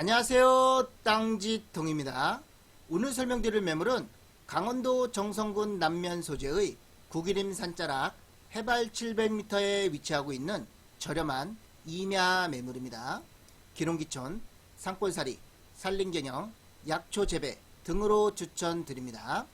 안녕하세요. 땅짓동입니다. 오늘 설명드릴 매물은 강원도 정성군 남면 소재의 구기림 산자락 해발 700m에 위치하고 있는 저렴한 임야 매물입니다. 기농기촌, 산골살이, 산림개념, 약초 재배 등으로 추천드립니다.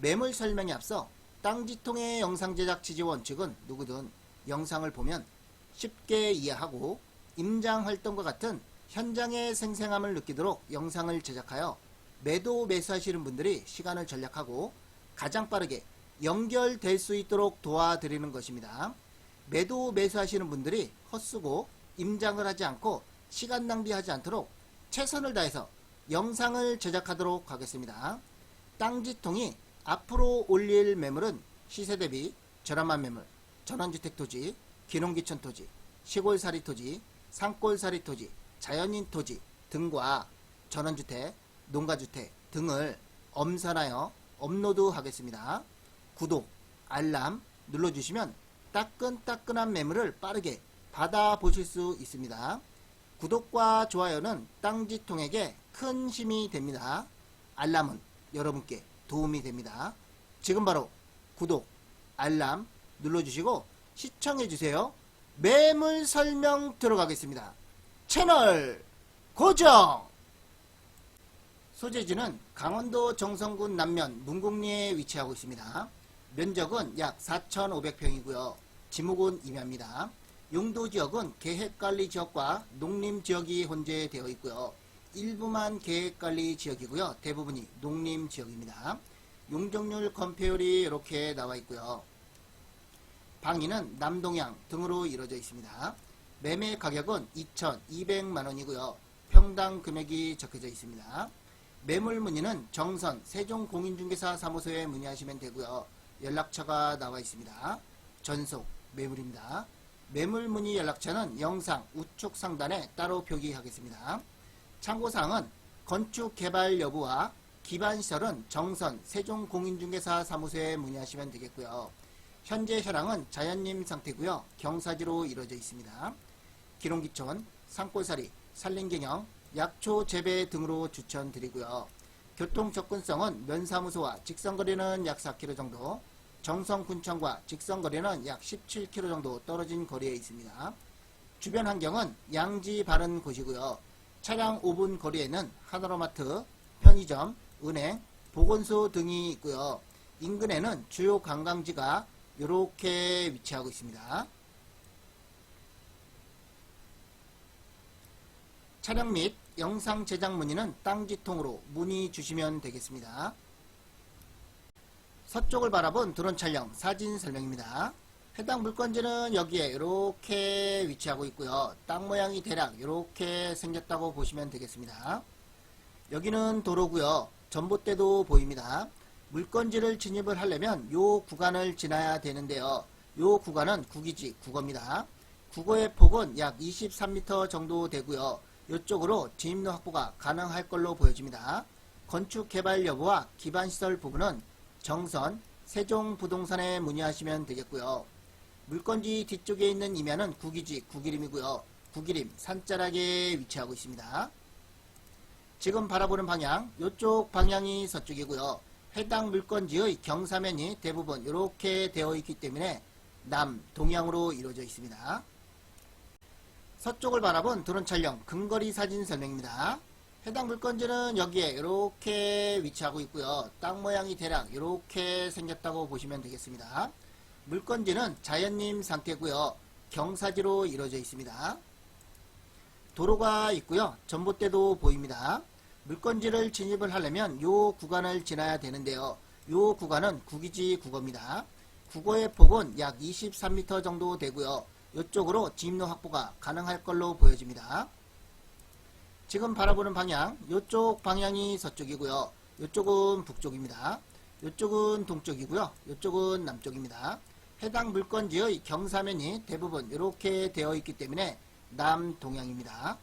매물 설명에 앞서 땅지통의 영상 제작 지지 원칙은 누구든 영상을 보면 쉽게 이해하고 임장 활동과 같은 현장의 생생함을 느끼도록 영상을 제작하여 매도 매수하시는 분들이 시간을 절약하고 가장 빠르게 연결될 수 있도록 도와드리는 것입니다. 매도 매수하시는 분들이 헛쓰고 임장을 하지 않고 시간 낭비하지 않도록 최선을 다해서 영상을 제작하도록 하겠습니다. 땅지통이 앞으로 올릴 매물은 시세 대비 저렴한 매물, 전원주택 토지, 기농기촌 토지, 시골살이 토지, 산골살이 토지, 자연인 토지 등과 전원주택, 농가주택 등을 엄선하여 업로드 하겠습니다. 구독, 알람 눌러주시면 따끈따끈한 매물을 빠르게 받아보실 수 있습니다. 구독과 좋아요는 땅지통에게 큰 힘이 됩니다. 알람은 여러분께 도움이 됩니다. 지금 바로 구독, 알람 눌러주시고 시청해주세요. 매물 설명 들어가겠습니다. 채널 고정! 소재지는 강원도 정성군 남면 문곡리에 위치하고 있습니다. 면적은 약 4,500평이고요. 지목은 임야입니다. 용도 지역은 계획관리 지역과 농림 지역이 혼재되어 있고요. 일부만 계획관리 지역이고요. 대부분이 농림 지역입니다. 용적률 건폐율이 이렇게 나와 있고요. 방위는 남동향 등으로 이루어져 있습니다. 매매 가격은 2,200만 원이고요. 평당 금액이 적혀져 있습니다. 매물 문의는 정선 세종공인중개사 사무소에 문의하시면 되고요. 연락처가 나와 있습니다. 전속 매물입니다. 매물 문의 연락처는 영상 우측 상단에 따로 표기하겠습니다. 참고사항은 건축 개발 여부와 기반 시설은 정선 세종공인중개사 사무소에 문의하시면 되겠고요. 현재 현황은 자연림 상태고요. 경사지로 이루어져 있습니다. 기농기촌, 산골살이, 산림경영, 약초 재배 등으로 추천드리고요. 교통 접근성은 면사무소와 직선거리는 약 4km 정도, 정성군청과 직선거리는 약 17km 정도 떨어진 거리에 있습니다. 주변 환경은 양지 바른 곳이고요. 차량 5분 거리에는 하나로마트, 편의점, 은행, 보건소 등이 있고요. 인근에는 주요 관광지가 이렇게 위치하고 있습니다. 촬영 및 영상 제작 문의는 땅지통으로 문의 주시면 되겠습니다. 서쪽을 바라본 드론 촬영 사진 설명입니다. 해당 물건지는 여기에 이렇게 위치하고 있고요. 땅 모양이 대략 이렇게 생겼다고 보시면 되겠습니다. 여기는 도로고요. 전봇대도 보입니다. 물건지를 진입을 하려면 요 구간을 지나야 되는데요. 요 구간은 국이지 국어입니다. 국어의 폭은 약 23m 정도 되고요. 이쪽으로 진입로 확보가 가능할 걸로 보여집니다. 건축 개발 여부와 기반시설 부분은 정선 세종부동산에 문의하시면 되겠고요. 물건지 뒤쪽에 있는 임야는 국이지 국이림이고요. 국이림 산자락에 위치하고 있습니다. 지금 바라보는 방향 이쪽 방향이 서쪽이고요. 해당 물건지의 경사면이 대부분 이렇게 되어 있기 때문에 남 동향으로 이루어져 있습니다. 서쪽을 바라본 드론 촬영 근거리 사진 설명입니다. 해당 물건지는 여기에 이렇게 위치하고 있고요. 땅 모양이 대략 이렇게 생겼다고 보시면 되겠습니다. 물건지는 자연림 상태고요. 경사지로 이루어져 있습니다. 도로가 있고요. 전봇대도 보입니다. 물건지를 진입을 하려면 요 구간을 지나야 되는데요. 요 구간은 국이지 국어입니다. 국어의 폭은 약 23m 정도 되고요. 이쪽으로 진입로 확보가 가능할 걸로 보여집니다. 지금 바라보는 방향, 이쪽 방향이 서쪽이고요. 이쪽은 북쪽입니다. 이쪽은 동쪽이고요. 이쪽은 남쪽입니다. 해당 물건지의 경사면이 대부분 이렇게 되어 있기 때문에 남동향입니다.